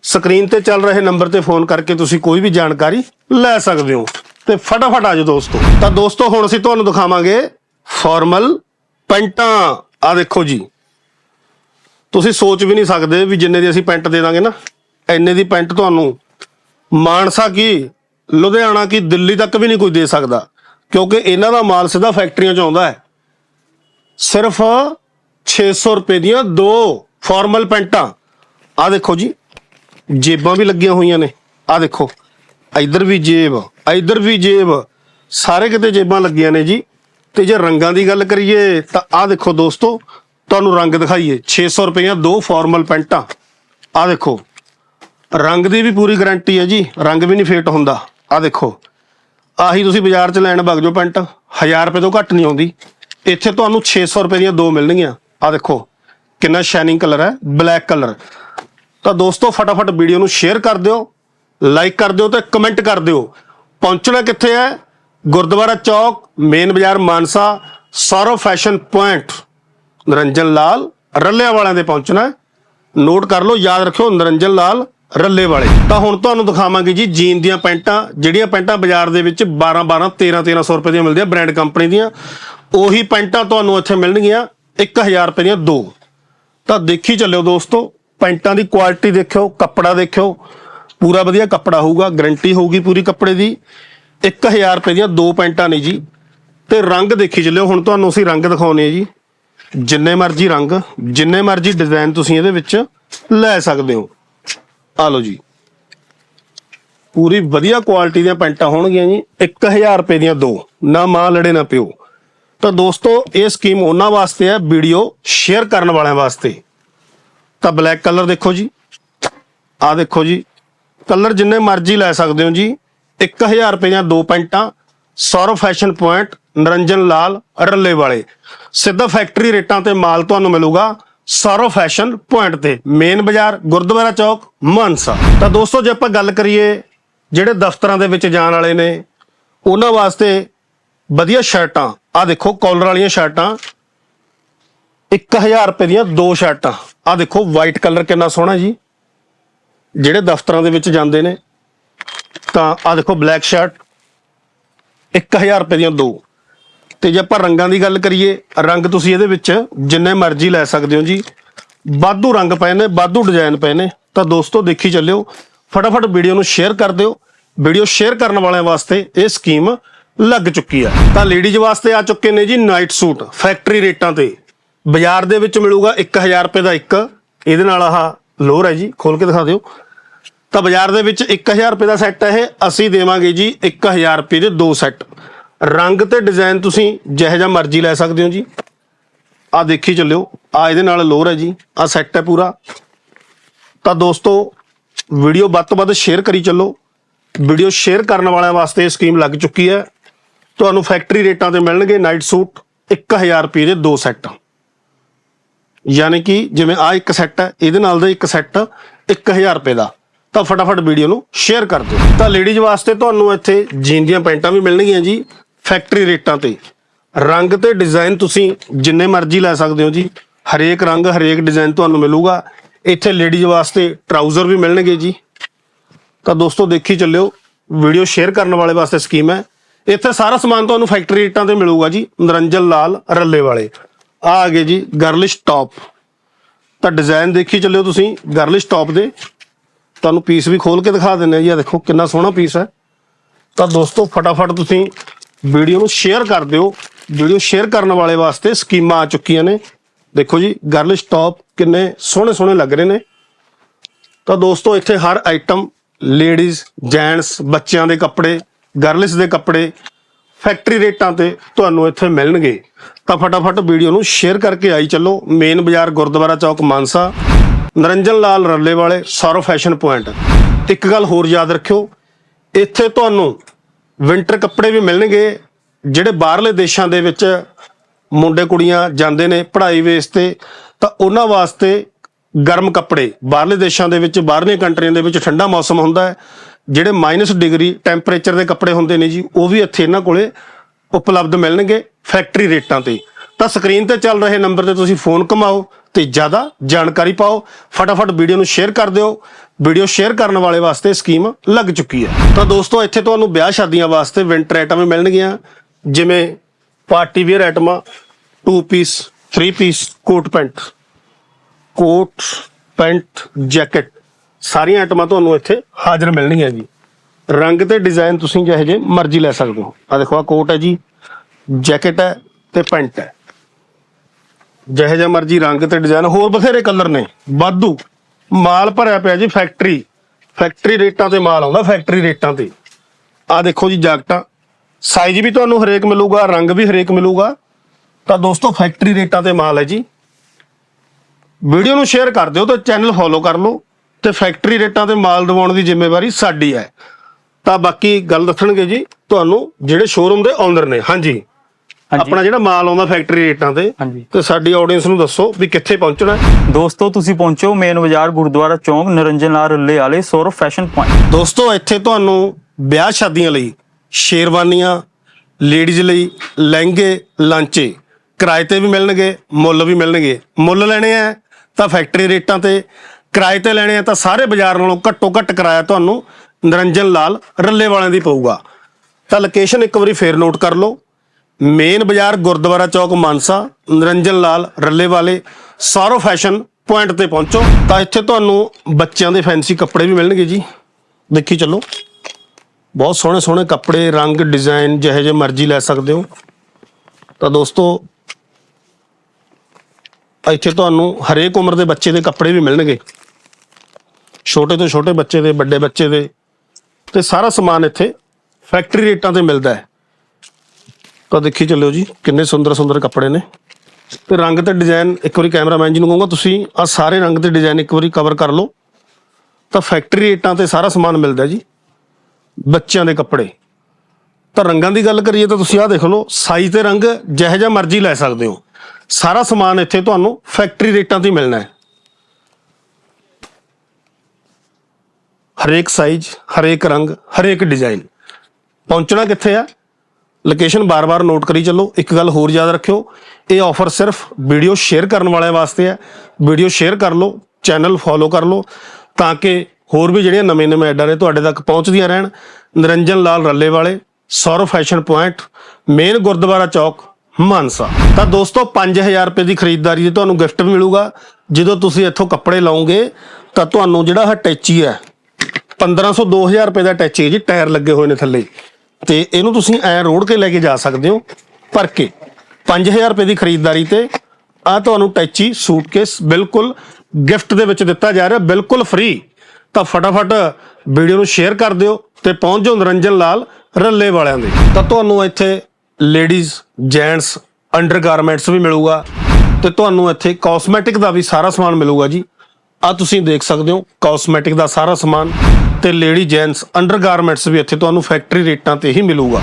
ਸਕਰੀਨ ਤੇ ਚੱਲ ਰਹੇ ਨੰਬਰ ਤੇ ਫੋਨ ਕਰਕੇ ਤੁਸੀਂ ਕੋਈ ਵੀ ਜਾਣਕਾਰੀ ਲੈ ਸਕਦੇ ਹੋ। ਤੇ ਫਟਾਫਟ ਆ ਜਾਓ ਦੋਸਤੋ। ਤਾਂ ਦੋਸਤੋ, ਹੁਣ ਅਸੀਂ ਤੁਹਾਨੂੰ ਦਿਖਾਵਾਂਗੇ ਫਾਰਮਲ ਪੈਂਟਾਂ। ਆ ਦੇਖੋ ਜੀ। ਤੁਸੀਂ ਸੋਚ ਵੀ ਨਹੀਂ ਸਕਦੇ ਵੀ ਜਿੰਨੇ ਦੀ ਅਸੀਂ ਪੈਂਟ ਦੇ ਦਾਂਗੇ ਨਾ। ਐਨੇ ਦੀ ਪੈਂਟ ਤੁਹਾਨੂੰ ਮਾਨਸਾ ਕੀ, ਲੁਧਿਆਣਾ ਕੀ, ਦਿੱਲੀ ਤੱਕ ਵੀ ਨਹੀਂ ਕੋਈ ਦੇ ਸਕਦਾ। ਕਿਉਂਕਿ ਇਹਨਾਂ ਦਾ ਮਾਲ ਸਿੱਧਾ ਫੈਕਟਰੀਆਂ ਚ ਆਉਂਦਾ ਹੈ। ਸਿਰਫ 600 ਰੁਪਏ ਦੀਆਂ ਦੋ ਫਾਰਮਲ ਪੈਂਟਾਂ। ਆ ਦੇਖੋ ਜੀ, ਜੇਬਾਂ ਵੀ ਲੱਗੀਆਂ ਹੋਈਆਂ ਨੇ। ਆ ਦੇਖੋ, ਇਧਰ ਵੀ ਜੇਬ, ਇਧਰ ਵੀ ਜੇਬ। ਸਾਰੇ ਕਿਤੇ ਜੇਬਾਂ ਲੱਗੀਆਂ ਨੇ ਜੀ। ਤੇ ਜੇ ਰੰਗਾਂ ਦੀ ਗੱਲ ਕਰੀਏ, ਤਾਂ ਆ ਦੇਖੋ ਦੋਸਤੋ, ਤੁਹਾਨੂੰ ਰੰਗ ਦਿਖਾਈਏ। 600 ਰੁਪਏ ਦੀਆਂ ਦੋ ਫਾਰਮਲ ਪੈਂਟਾਂ। ਆ ਦੇਖੋ, ਰੰਗ ਦੀ ਵੀ ਪੂਰੀ ਗਾਰੰਟੀ ਹੈ ਜੀ। ਰੰਗ ਵੀ ਨਹੀਂ ਫੇਟ ਹੁੰਦਾ। ਆ ਦੇਖੋ, ਆਹੀ ਤੁਸੀਂ ਬਾਜ਼ਾਰ 'ਚ ਲੈਣ ਵਗ ਜਾਓ ਪੈਂਟ। 1000 ਰੁਪਏ ਤੋਂ ਘੱਟ ਨਹੀਂ ਆਉਂਦੀ। ਇੱਥੇ ਤੁਹਾਨੂੰ 600 ਰੁਪਏ ਦੀਆਂ ਦੋ ਮਿਲਣਗੀਆਂ। ਆ ਦੇਖੋ, ਕਿੰਨਾ ਸ਼ਾਈਨਿੰਗ ਕਲਰ ਹੈ ਬਲੈਕ ਕਲਰ ਤਾਂ ਦੋਸਤੋ, ਫਟਾਫਟ ਵੀਡੀਓ ਨੂੰ ਸ਼ੇਅਰ ਕਰ ਦਿਓ ਲਾਈਕ ਕਰ ਦਿਓ ਤੇ ਕਮੈਂਟ ਕਰ ਦਿਓ। ਪਹੁੰਚਣਾ ਕਿੱਥੇ ਹੈ? ਗੁਰਦੁਆਰਾ ਚੌਕ ਮੇਨ ਬਾਜ਼ਾਰ ਮਾਨਸਾ ਸੌਰਵ ਫੈਸ਼ਨ ਪੁਆਇੰਟ ਨਿਰੰਜਨ ਲਾਲ ਰੱਲਿਆਂ ਵਾਲਿਆਂ ਦੇ ਪਹੁੰਚਣਾ ਨੋਟ ਕਰ ਲਓ, ਯਾਦ ਰੱਖਿਓ, ਨਿਰੰਜਨ ਲਾਲ ਰੱਲੇ ਵਾਲੇ। ਤਾਂ ਹੁਣ ਤੁਹਾਨੂੰ ਦਿਖਾਵਾਂਗੇ ਜੀ ਜੀਨ ਦੀਆਂ ਪੈਂਟਾਂ, ਜਿਹੜੀਆਂ ਪੈਂਟਾਂ ਬਾਜ਼ਾਰ ਦੇ ਵਿੱਚ 12 12 13 1300 ਰੁਪਏ ਦੀਆਂ ਮਿਲਦੀਆਂ ਬ੍ਰਾਂਡ ਕੰਪਨੀ ਦੀਆਂ। ਉਹੀ ਪੈਂਟਾਂ ਤੁਹਾਨੂੰ ਇੱਥੇ ਮਿਲਣਗੀਆਂ। 1000 ਰੁਪਏ ਦੀਆਂ ਦੋ। ਤਾਂ ਦੇਖੀ ਚੱਲਿਓ ਦੋਸਤੋ, ਪੈਂਟਾਂ ਦੀ ਕੁਆਲਿਟੀ ਦੇਖਿਓ, ਕੱਪੜਾ ਦੇਖਿਓ, ਪੂਰਾ ਵਧੀਆ ਕੱਪੜਾ ਹੋਊਗਾ ਗਾਰੰਟੀ ਹੋਊਗੀ ਪੂਰੀ ਕੱਪੜੇ ਦੀ। 1000 ਰੁਪਏ ਦੀਆਂ ਦੋ ਪੈਂਟਾਂ ਨੇ ਜੀ। ਤੇ ਰੰਗ ਦੇਖੀ ਚੱਲਿਓ, ਹੁਣ ਤੁਹਾਨੂੰ ਅਸੀਂ ਰੰਗ ਦਿਖਾਉਨੇ ਆ ਜੀ। ਜਿੰਨੇ ਮਰਜ਼ੀ ਰੰਗ, ਜਿੰਨੇ ਮਰਜ਼ੀ ਡਿਜ਼ਾਈਨ ਤੁਸੀਂ ਇਹਦੇ ਵਿੱਚ ਲੈ ਸਕਦੇ ਹੋ। ਆ ਲਓ ਜੀ। ਪੂਰੀ ਵਧੀਆ ਕੁਆਲਿਟੀ ਦੀਆਂ ਪੈਂਟਾਂ ਹੋਣਗੀਆਂ ਜੀ। 1000 ਰੁਪਏ ਦੀਆਂ ਦੋ। ਨਾ ਮਾਂ ਲੜੇ ਨਾ ਪਿਓ। ਤਾਂ ਦੋਸਤੋ, ਇਹ ਸਕੀਮ ਉਹਨਾਂ ਵਾਸਤੇ ਹੈ ਵੀਡੀਓ ਸ਼ੇਅਰ ਕਰਨ ਵਾਲਿਆਂ ਵਾਸਤੇ। ਤਾਂ ਬਲੈਕ ਕਲਰ ਦੇਖੋ ਜੀ। ਆ ਦੇਖੋ ਜੀ। ਕਲਰ ਜਿੰਨੇ ਮਰਜ਼ੀ ਲੈ ਸਕਦੇ ਹੋ ਜੀ। 1000 ਰੁਪਏ ਦੀਆਂ ਦੋ ਪੈਂਟਾਂ, ਸੌਰਵ ਫੈਸ਼ਨ ਪੁਆਇੰਟ ਨਰਿੰਜਨ ਲਾਲ, ਰੱਲੇ ਵਾਲੇ। ਸਿੱਧਾ ਫੈਕਟਰੀ ਰੇਟਾਂ ਤੇ ਮਾਲ ਤੁਹਾਨੂੰ ਮਿਲੂਗਾ ਸੌਰਵ ਫੈਸ਼ਨ ਪੁਆਇੰਟ ਤੇ। ਮੇਨ ਬਾਜ਼ਾਰ, ਗੁਰਦੁਆਰਾ ਚੌਕ, ਮਾਨਸਾ। ਤਾਂ ਦੋਸਤੋ, ਜੇ ਆਪਾਂ ਗੱਲ ਕਰੀਏ, ਜਿਹੜੇ ਦਫ਼ਤਰਾਂ ਦੇ ਵਿੱਚ ਜਾਣ ਵਾਲੇ ਨੇ, ਉਹਨਾਂ ਵਾਸਤੇ ਵਧੀਆ ਸ਼ਰਟਾਂ ਆ। ਦੇਖੋ ਕਾਲਰ ਵਾਲੀਆਂ ਸ਼ਰਟਾਂ 1000 ਰੁਪਏ ਦੀਆਂ ਦੋ ਸ਼ਰਟਾਂ ਆ। ਦੇਖੋ ਵਾਈਟ ਕਲਰ ਕਿੰਨਾ ਸੋਹਣਾ ਜੀ। ਜਿਹੜੇ ਦਫ਼ਤਰਾਂ ਦੇ ਵਿੱਚ ਜਾਂਦੇ ਨੇ, ਤਾਂ ਆ ਦੇਖੋ ਬਲੈਕ ਸ਼ਰਟ 1000 ਰੁਪਏ ਦੀਆਂ ਦੋ। ਤੇ ਜੇ ਆਪਾਂ ਰੰਗਾਂ ਦੀ ਗੱਲ ਕਰੀਏ, ਰੰਗ ਤੁਸੀਂ ਇਹਦੇ ਵਿੱਚ ਜਿੰਨੇ ਮਰਜ਼ੀ ਲੈ ਸਕਦੇ ਹੋ ਜੀ। ਬਾਧੂ ਰੰਗ ਪਏ ਨੇ ਬਾਧੂ ਡਿਜ਼ਾਈਨ ਪਏ ਨੇ। ਤਾਂ ਦੋਸਤੋ, ਦੇਖੀ ਚੱਲਿਓ। ਫਟਾਫਟ ਵੀਡੀਓ ਨੂੰ ਸ਼ੇਅਰ ਕਰ ਦਿਓ। ਵੀਡੀਓ ਸ਼ੇਅਰ ਕਰਨ ਵਾਲਿਆਂ ਵਾਸਤੇ ਇਹ ਸਕੀਮ ਲੱਗ ਚੁੱਕੀ ਆ। ਤਾਂ ਲੇਡੀਜ਼ ਵਾਸਤੇ ਆ ਚੁੱਕੇ ਨੇ ਜੀ ਨਾਈਟ ਸੂਟ ਫੈਕਟਰੀ ਰੇਟਾਂ ਤੇ। ਬਾਜ਼ਾਰ ਦੇ ਵਿੱਚ ਮਿਲੂਗਾ 1000 ਰੁਪਏ ਦਾ ਇੱਕ। ਇਹਦੇ ਨਾਲ ਆਹ ਲੋਅਰ ਹੈ ਜੀ ਖੋਲ ਕੇ ਦਿਖਾ ਦਿਓ। ਤਾਂ ਬਾਜ਼ਾਰ ਦੇ ਵਿੱਚ 1000 ਰੁਪਏ ਦਾ ਸੈੱਟ ਹੈ ਇਹ। ਅਸੀਂ ਦੇਵਾਂਗੇ ਜੀ 1000 ਰੁਪਏ ਦੇ ਦੋ ਸੈੱਟ ਰੰਗ ਤੇ ਡਿਜ਼ਾਈਨ ਤੁਸੀਂ ਜਿਹੋ ਜਿਹਾ ਮਰਜ਼ੀ ਲੈ ਸਕਦੇ ਹੋ ਜੀ। ਆ ਦੇਖੀ ਚੱਲਿਓ। ਆ ਇਹਦੇ ਨਾਲ ਲੋਅਰ ਹੈ ਜੀ। ਆ ਸੈੱਟ ਹੈ ਪੂਰਾ। ਤਾਂ ਦੋਸਤੋ ਵੀਡੀਓ ਵੱਧ ਤੋਂ ਵੱਧ ਸ਼ੇਅਰ ਕਰੀ ਚੱਲੋ। ਵੀਡੀਓ ਸ਼ੇਅਰ ਕਰਨ ਵਾਲਿਆਂ ਵਾਸਤੇ ਇਹ ਸਕੀਮ ਲੱਗ ਚੁੱਕੀ ਹੈ। ਤੁਹਾਨੂੰ ਫੈਕਟਰੀ ਰੇਟਾਂ ਤੇ ਮਿਲਣਗੇ ਨਾਈਟ ਸੂਟ 1000 ਰੁਪਏ ਦੇ ਦੋ ਸੈੱਟ। ਯਾਨੀ ਕਿ ਜਿਵੇਂ ਆ ਇੱਕ ਸੈੱਟ ਹੈ, ਇਹਦੇ ਨਾਲ ਦਾ ਇੱਕ ਸੈੱਟ 1000 ਰੁਪਏ ਦਾ। ਤਾਂ ਫਟਾਫਟ ਵੀਡੀਓ ਨੂੰ ਸ਼ੇਅਰ ਕਰ ਦਿਓ। ਤਾਂ ਲੇਡੀਜ਼ ਵਾਸਤੇ ਤੁਹਾਨੂੰ ਇੱਥੇ ਜੀਨ ਦੀਆਂ ਪੈਂਟਾਂ ਵੀ ਮਿਲਣਗੀਆਂ ਜੀ, ਫੈਕਟਰੀ ਰੇਟਾਂ ਤੇ। ਰੰਗ ਤੇ ਡਿਜ਼ਾਈਨ ਤੁਸੀਂ ਜਿੰਨੇ ਮਰਜ਼ੀ ਲੈ ਸਕਦੇ ਹੋ ਜੀ। ਹਰੇਕ ਰੰਗ, ਹਰੇਕ ਡਿਜ਼ਾਈਨ ਤੁਹਾਨੂੰ ਮਿਲੂਗਾ। ਇੱਥੇ ਲੇਡੀਜ਼ ਵਾਸਤੇ ਟਰਾਊਜ਼ਰ ਵੀ ਮਿਲਣਗੇ ਜੀ। ਤਾਂ ਦੋਸਤੋ ਦੇਖੀ ਚੱਲਿਓ, ਵੀਡੀਓ ਸ਼ੇਅਰ ਕਰਨ ਵਾਲੇ ਵਾਸਤੇ ਸਕੀਮ ਹੈ। ਇੱਥੇ ਸਾਰਾ ਸਮਾਨ ਤੁਹਾਨੂੰ ਫੈਕਟਰੀ ਰੇਟਾਂ ਤੇ ਮਿਲੂਗਾ ਜੀ, ਨਰਿੰਜਨ ਲਾਲ ਰੱਲੇ ਵਾਲੇ। ਆ ਆ ਗਏ ਜੀ, ਗਰਲਿਸ਼ ਟੌਪ। ਤਾਂ ਡਿਜ਼ਾਈਨ ਦੇਖੀ ਚੱਲਿਓ ਤੁਸੀਂ, ਗਰਲਿਸ਼ ਟੌਪ ਦੇ। ਤੁਹਾਨੂੰ ਪੀਸ ਵੀ ਖੋਲ ਕੇ ਦਿਖਾ ਦਿੰਨੇ ਆ ਜੀ ਆ ਦੇਖੋ ਕਿੰਨਾ ਸੋਹਣਾ ਪੀਸ ਹੈ। ਤਾਂ ਦੋਸਤੋ, ਫਟਾਫਟ ਤੁਸੀਂ ਵੀਡੀਓ ਨੂੰ ਸ਼ੇਅਰ ਕਰ ਦਿਓ। ਵੀਡੀਓ ਸ਼ੇਅਰ ਕਰਨ ਵਾਲੇ ਵਾਸਤੇ ਸਕੀਮਾਂ ਆ ਚੁੱਕੀਆਂ ਨੇ। ਦੇਖੋ ਜੀ, ਗਰਲਿਸ਼ ਟੌਪ ਕਿੰਨੇ ਸੋਹਣੇ ਸੋਹਣੇ ਲੱਗ ਰਹੇ ਨੇ। ਤਾਂ ਦੋਸਤੋ, ਇੱਥੇ ਹਰ ਆਈਟਮ ਲੇਡੀਜ਼ ਜੈਂਟਸ ਬੱਚਿਆਂ ਦੇ ਕੱਪੜੇ ਗਰਲਿਸ਼ ਦੇ ਕੱਪੜੇ ਫੈਕਟਰੀ ਰੇਟਾਂ ਤੇ ਤੁਹਾਨੂੰ ਇੱਥੇ ਮਿਲਣਗੇ। ਤਾਂ ਫਟਾਫਟ ਵੀਡੀਓ ਨੂੰ ਸ਼ੇਅਰ ਕਰਕੇ ਆਈ ਚੱਲੋ। ਮੇਨ ਬਾਜ਼ਾਰ ਗੁਰਦੁਆਰਾ ਚੌਕ ਮਾਨਸਾ। ਨਰਿੰਜਨ ਲਾਲ ਰੱਲੇ ਵਾਲੇ ਸੌਰਵ ਫੈਸ਼ਨ ਪੁਆਇੰਟ ਇੱਕ ਗੱਲ ਹੋਰ ਯਾਦ ਰੱਖਿਓ, ਇੱਥੇ ਤੁਹਾਨੂੰ ਵਿੰਟਰ ਕੱਪੜੇ ਵੀ ਮਿਲਣਗੇ, ਜਿਹੜੇ ਬਾਹਰਲੇ ਦੇਸ਼ਾਂ ਦੇ ਵਿੱਚ ਮੁੰਡੇ ਕੁੜੀਆਂ ਜਾਂਦੇ ਨੇ ਪੜ੍ਹਾਈ ਵੇਸ ਤੇ ਤਾਂ ਉਹਨਾਂ ਵਾਸਤੇ ਗਰਮ ਕੱਪੜੇ। ਬਾਹਰਲੇ ਦੇਸ਼ਾਂ ਦੇ ਵਿੱਚ, ਬਾਹਰਲੀਆਂ ਕੰਟਰੀਆਂ ਦੇ ਵਿੱਚ ਠੰਡਾ ਮੌਸਮ ਹੁੰਦਾ ਹੈ। ਜਿਹੜੇ ਮਾਈਨਸ ਡਿਗਰੀ ਟੈਂਪਰੇਚਰ ਦੇ ਕੱਪੜੇ ਹੁੰਦੇ ਨੇ ਜੀ, ਉਹ ਵੀ ਇੱਥੇ ਇਹਨਾਂ ਕੋਲੇ ਉਪਲਬਧ ਮਿਲਣਗੇ ਫੈਕਟਰੀ ਰੇਟਾਂ ਤੇ। ਤਾਂ ਸਕਰੀਨ ਤੇ ਚੱਲ ਰਹੇ ਨੰਬਰ ਤੇ ਤੁਸੀਂ ਫੋਨ ਕਮਾਓ ਤੇ ਜ਼ਿਆਦਾ ਜਾਣਕਾਰੀ ਪਾਓ। ਫਟਾਫਟ ਵੀਡੀਓ ਨੂੰ ਸ਼ੇਅਰ ਕਰ ਦਿਓ। ਵੀਡੀਓ ਸ਼ੇਅਰ ਕਰਨ ਵਾਲੇ ਵਾਸਤੇ ਸਕੀਮ ਲੱਗ ਚੁੱਕੀ ਹੈ। ਤਾਂ ਦੋਸਤੋ, ਇੱਥੇ ਤੁਹਾਨੂੰ ਵਿਆਹ ਸ਼ਾਦੀਆਂ ਵਾਸਤੇ ਵਿੰਟਰ ਆਈਟਮਾਂ ਮਿਲਣਗੀਆਂ। ਜਿਵੇਂ ਪਾਰਟੀ ਵੇਅਰ ਆਈਟਮਾਂ 2 piece 3 piece coat pant coat pant jacket ਸਾਰੀਆਂ ਆਈਟਮਾਂ ਤੁਹਾਨੂੰ ਇੱਥੇ ਹਾਜ਼ਰ ਮਿਲਣਗੀਆਂ ਜੀ। ਰੰਗ ਤੇ ਡਿਜ਼ਾਈਨ ਤੁਸੀਂ ਜਿਹੇ ਜਿਹੇ ਮਰਜ਼ੀ ਲੈ ਸਕਦੇ ਹੋ। ਆ ਦੇਖੋ ਆ ਕੋਟ ਹੈ ਜੀ, ਜੈਕਟ ਹੈ ਤੇ ਪੈਂਟ ਹੈ। ਜਿਹੇ ਜਿਹਾ ਮਰਜ਼ੀ ਰੰਗ ਤੇ ਡਿਜ਼ਾਈਨ, ਹੋਰ ਬਥੇਰੇ ਕਲਰ ਨੇ। ਵਾਧੂ। ਮਾਲ ਭਰਿਆ ਪਿਆ ਜੀ ਫੈਕਟਰੀ। ਫੈਕਟਰੀ ਰੇਟਾਂ ਤੇ ਮਾਲ ਆਉਂਦਾ, ਫੈਕਟਰੀ ਰੇਟਾਂ ਤੇ। ਆ ਦੇਖੋ ਜੀ ਜੈਕਟਾਂ। ਸਾਈਜ਼ ਵੀ ਤੁਹਾਨੂੰ ਹਰੇਕ ਮਿਲੂਗਾ, ਰੰਗ ਵੀ ਹਰੇਕ ਮਿਲੂਗਾ। ਤਾਂ ਦੋਸਤੋ, ਫੈਕਟਰੀ ਰੇਟਾਂ ਤੇ ਮਾਲ ਹੈ ਜੀ। ਵੀਡੀਓ ਨੂੰ ਸ਼ੇਅਰ ਕਰ ਦਿਓ ਤੇ ਚੈਨਲ ਫੋਲੋ ਕਰ ਲਓ। ਤੇ ਫੈਕਟਰੀ ਰੇਟਾਂ ਤੇ ਮਾਲ ਦਿਵਾਉਣ ਦੀ ਜ਼ਿੰਮੇਵਾਰੀ ਸਾਡੀ ਹੈ। ਤਾਂ ਬਾਕੀ ਗੱਲ ਦੱਸਣਗੇ ਜੀ ਤੁਹਾਨੂੰ ਜਿਹੜੇ ਸ਼ੋਰੂਮ ਦੇ ਓਨਰ ਨੇ ਹਾਂਜੀ। ਆਪਣਾ ਜਿਹੜਾ ਮਾਲ ਆਉਂਦਾ ਫੈਕਟਰੀ ਰੇਟਾਂ ਤੇ ਹਾਂਜੀ। ਤੇ ਸਾਡੀ ਆਡੀਅנס ਨੂੰ ਦੱਸੋ ਵੀ ਕਿੱਥੇ ਪਹੁੰਚਣਾ ਹੈ। ਦੋਸਤੋ ਤੁਸੀਂ ਪਹੁੰਚੋ ਮੇਨ ਬਾਜ਼ਾਰ ਗੁਰਦੁਆਰਾ ਚੌਂਕ ਨਰਿੰਜਨ ਲਾਲ ਰੱਲੇ ਵਾਲੇ ਸੌਰਵ ਫੈਸ਼ਨ ਪੁਆਇੰਟ ਦੋਸਤੋ ਇੱਥੇ ਤੁਹਾਨੂੰ ਵਿਆਹ ਸ਼ਾਦੀਆਂ ਲਈ ਸ਼ੇਰਵਾਨੀਆਂ ਲੇਡੀਜ਼ ਲਈ ਲਹਿੰਗੇ ਲਾਂਚੇ ਕਿਰਾਏ ਤੇ ਵੀ ਮਿਲਣਗੇ ਮੁੱਲ ਵੀ ਮਿਲਣਗੇ। ਮੁੱਲ ਲੈਣੇ ਆ ਤਾਂ ਫੈਕਟਰੀ ਰੇਟਾਂ ਤੇ ਕਿਰਾਏ ਤੇ ਲੈਣੇ ਆ ਤਾਂ ਸਾਰੇ ਬਾਜ਼ਾਰ ਨਾਲੋਂ ਘੱਟੋ ਘੱਟ ਕਿਰਾਇਆ ਤੁਹਾਨੂੰ ਨਿਰੰਜਨ ਲਾਲ ਰੱਲੇ ਵਾਲਿਆਂ ਦੀ ਪਊਗਾ। ਤਾਂ ਲੋਕੇਸ਼ਨ ਇੱਕ ਵਾਰੀ ਫੇਰ ਨੋਟ ਕਰ ਲਓ। ਮੇਨ ਬਾਜ਼ਾਰ ਗੁਰਦੁਆਰਾ ਚੌਕ ਮਾਨਸਾ, ਨਿਰੰਜਨ ਲਾਲ ਰੱਲੇ ਵਾਲੇ ਸਾਰੋ ਫੈਸ਼ਨ ਪੁਆਇੰਟ ਤੇ ਪਹੁੰਚੋ। ਤਾਂ ਇੱਥੇ ਤੁਹਾਨੂੰ ਬੱਚਿਆਂ ਦੇ ਫੈਂਸੀ ਕੱਪੜੇ ਵੀ ਮਿਲਣਗੇ ਜੀ। ਦੇਖੀ ਚੱਲੋ। ਬਹੁਤ ਸੋਹਣੇ ਸੋਹਣੇ ਕੱਪੜੇ, ਰੰਗ ਡਿਜ਼ਾਈਨ ਜਿਹੇ ਜਿਹੇ ਮਰਜ਼ੀ ਲੈ ਸਕਦੇ ਹੋ। ਤਾਂ ਦੋਸਤੋ, ਇੱਥੇ ਤੁਹਾਨੂੰ ਹਰੇਕ ਉਮਰ ਦੇ ਬੱਚੇ ਦੇ ਕੱਪੜੇ ਵੀ ਮਿਲਣਗੇ। ਛੋਟੇ ਤੋਂ ਛੋਟੇ ਬੱਚੇ ਦੇ, ਵੱਡੇ ਬੱਚੇ ਦੇ। ਤੇ ਸਾਰਾ ਸਮਾਨ ਇੱਥੇ ਫੈਕਟਰੀ ਰੇਟਾਂ ਤੇ ਮਿਲਦਾ ਹੈ। ਤਾਂ ਦੇਖੀ ਚੱਲਿਓ ਜੀ, ਕਿੰਨੇ ਸੁੰਦਰ ਸੁੰਦਰ ਕੱਪੜੇ ਨੇ। ਤੇ ਰੰਗ ਤੇ ਡਿਜ਼ਾਈਨ ਇੱਕ ਵਾਰੀ ਕੈਮਰਾਮੈਨ ਜੀ ਨੂੰ ਕਹੂੰਗਾ, ਤੁਸੀਂ ਆ ਸਾਰੇ ਰੰਗ ਤੇ ਡਿਜ਼ਾਈਨ ਇੱਕ ਵਾਰੀ ਕਵਰ ਕਰ ਲਓ। ਤਾਂ ਫੈਕਟਰੀ ਰੇਟਾਂ ਤੇ ਸਾਰਾ ਸਮਾਨ ਮਿਲਦਾ ਜੀ, ਬੱਚਿਆਂ ਦੇ ਕੱਪੜੇ। ਤਾਂ ਰੰਗਾਂ ਦੀ ਗੱਲ ਕਰੀਏ ਤਾਂ ਤੁਸੀਂ ਆਹ ਦੇਖ ਲਓ ਸਾਈਜ਼ ਤੇ ਰੰਗ, ਜਿਹੋ ਜਿਹਾ ਮਰਜ਼ੀ ਲੈ ਸਕਦੇ ਹੋ। ਸਾਰਾ ਸਮਾਨ ਇੱਥੇ ਤੁਹਾਨੂੰ ਫੈਕਟਰੀ ਰੇਟਾਂ ਤੇ ਹੀ ਮਿਲਣਾ ਹੈ। ਹਰੇਕ ਸਾਈਜ਼ ਹਰੇਕ ਰੰਗ, ਹਰੇਕ ਡਿਜ਼ਾਈਨ ਪਹੁੰਚਣਾ ਕਿੱਥੇ ਆ? ਲੋਕੇਸ਼ਨ ਬਾਰ-ਬਾਰ ਨੋਟ ਕਰੀ ਚੱਲੋ। ਇੱਕ ਗੱਲ ਹੋਰ ਯਾਦ ਰੱਖਿਓ, ਇਹ ਆਫਰ ਸਿਰਫ ਵੀਡੀਓ ਸ਼ੇਅਰ ਕਰਨ ਵਾਲਿਆਂ ਵਾਸਤੇ ਹੈ ਵੀਡੀਓ ਸ਼ੇਅਰ ਕਰ ਲਓ ਚੈਨਲ ਫੋਲੋ ਕਰ ਲਓ, ਤਾਂ ਕਿ ਹੋਰ ਵੀ ਜਿਹੜੀਆਂ ਨਵੇਂ-ਨਵੇਂ ਐਡਾਂ ਨੇ ਤੁਹਾਡੇ ਤੱਕ ਪਹੁੰਚਦੀਆਂ ਰਹਿਣ। ਨਿਰੰਜਨ ਲਾਲ ਰੱਲੇ ਵਾਲੇ, Saurav fashion point main Gurdwara Chowk, Mansa. ਤਾਂ ਦੋਸਤੋ 5000 ਰੁਪਏ ਦੀ ਖਰੀਦਦਾਰੀ ਦੇ ਤੁਹਾਨੂੰ ਗਿਫਟ ਮਿਲੂਗਾ। ਜਦੋਂ ਤੁਸੀਂ ਇੱਥੋਂ ਕੱਪੜੇ ਲਾਓਗੇ, ਤਾਂ ਤੁਹਾਨੂੰ ਜਿਹੜਾ ਹਟੈਚੀ ਹੈ 1500 2000 ਰੁਪਏ ਦਾ ਟੈਚੀ ਹੈ ਜੀ, ਟਾਇਰ ਲੱਗੇ ਹੋਏ ਨੇ ਥੱਲੇ। ਤੇ ਇਹਨੂੰ ਤੁਸੀਂ ਐ ਰੋੜ ਕੇ ਲੈ ਕੇ ਜਾ ਸਕਦੇ ਹੋ, ਭਰ ਕੇ। 5000 ਰੁਪਏ ਦੀ ਖਰੀਦਦਾਰੀ ਤੇ ਆ ਤੁਹਾਨੂੰ ਟੈਚੀ, ਸੂਟਕੇਸ ਬਿਲਕੁਲ ਗਿਫਟ ਦੇ ਵਿੱਚ ਦਿੱਤਾ ਜਾ ਰਿਹਾ, ਬਿਲਕੁਲ ਫ੍ਰੀ ਤਾਂ ਫਟਾਫਟ ਵੀਡੀਓ ਨੂੰ ਸ਼ੇਅਰ ਕਰ ਦਿਓ ਤੇ ਪਹੁੰਚ ਜਾਓ ਨਿਰੰਜਨ ਲਾਲ ਰੱਲੇ ਵਾਲਿਆਂ ਦੇ। ਤਾਂ ਤੁਹਾਨੂੰ ਇੱਥੇ ਲੇਡੀਜ਼ ਜੈਂਟਸ ਅੰਡਰਗਾਰਮੈਂਟਸ ਵੀ ਮਿਲੂਗਾ ਤੇ ਤੁਹਾਨੂੰ ਇੱਥੇ ਕਾਸਮੈਟਿਕ ਦਾ ਵੀ ਸਾਰਾ ਸਮਾਨ ਮਿਲੂਗਾ ਜੀ। ਆ ਤੁਸੀਂ ਦੇਖ ਸਕਦੇ ਹੋ ਕਾਸਮੈਟਿਕ ਦਾ ਸਾਰਾ ਸਮਾਨ। ਤੇ ਲੇਡੀ ਜੈਂਟਸ ਅੰਡਰਗਾਰਮੈਂਟਸ ਵੀ ਇੱਥੇ ਤੁਹਾਨੂੰ ਫੈਕਟਰੀ ਰੇਟਾਂ ਤੇ ਹੀ ਮਿਲੂਗਾ।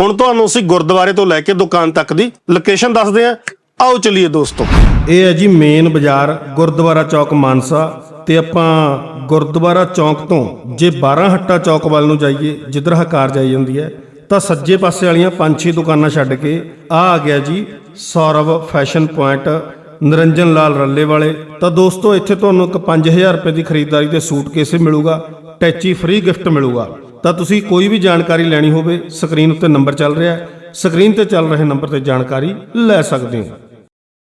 ਹੁਣ ਤੁਹਾਨੂੰ ਅਸੀਂ ਗੁਰਦੁਆਰੇ ਤੋਂ ਲੈ ਕੇ ਦੁਕਾਨ ਤੱਕ ਦੀ ਲੋਕੇਸ਼ਨ ਦੱਸਦੇ ਹਾਂ। ਆਓ ਚਲਿਏ ਦੋਸਤੋ। ਇਹ ਹੈ ਜੀ ਮੇਨ ਬਾਜ਼ਾਰ, ਗੁਰਦੁਆਰਾ ਚੌਕ ਮਾਨਸਾ ਤੇ ਆਪਾਂ ਗੁਰਦੁਆਰਾ ਚੌਕ ਤੋਂ ਜੇ 12 ਹੱਟਾ ਚੌਕ ਵੱਲ ਨੂੰ ਜਾਈਏ, ਜਿੱਧਰ ਹਕਾਰ ਜਾਈ ਜਾਂਦੀ ਹੈ, ਤਾਂ ਸੱਜੇ ਪਾਸੇ ਵਾਲੀਆਂ ਪੰਜ ਛੇ ਦੁਕਾਨਾਂ ਛੱਡ ਕੇ ਆ ਆ ਗਿਆ ਜੀ ਸੌਰਵ ਫੈਸ਼ਨ ਪੁਆਇੰਟ, ਨਿਰੰਜਨ ਲਾਲ ਰੱਲੇ ਵਾਲੇ। ਤਾਂ ਦੋਸਤੋ, ਇੱਥੇ ਤੁਹਾਨੂੰ ਇੱਕ 5000 ਰੁਪਏ ਦੀ ਖਰੀਦਦਾਰੀ ਤੇ ਸੂਟਕੇਸ ਵੀ ਮਿਲੂਗਾ। ਟੈਚੀ ਫ੍ਰੀ ਗਿਫਟ ਮਿਲੂਗਾ। ਤਾਂ ਤੁਸੀਂ ਕੋਈ ਵੀ ਜਾਣਕਾਰੀ ਲੈਣੀ ਹੋਵੇ, ਸਕਰੀਨ ਉੱਤੇ ਨੰਬਰ ਚੱਲ ਰਿਹਾ ਹੈ। ਸਕਰੀਨ ਤੇ ਚੱਲ ਰਹੇ ਨੰਬਰ ਤੇ ਜਾਣਕਾਰੀ ਲੈ ਸਕਦੇ ਹੋ।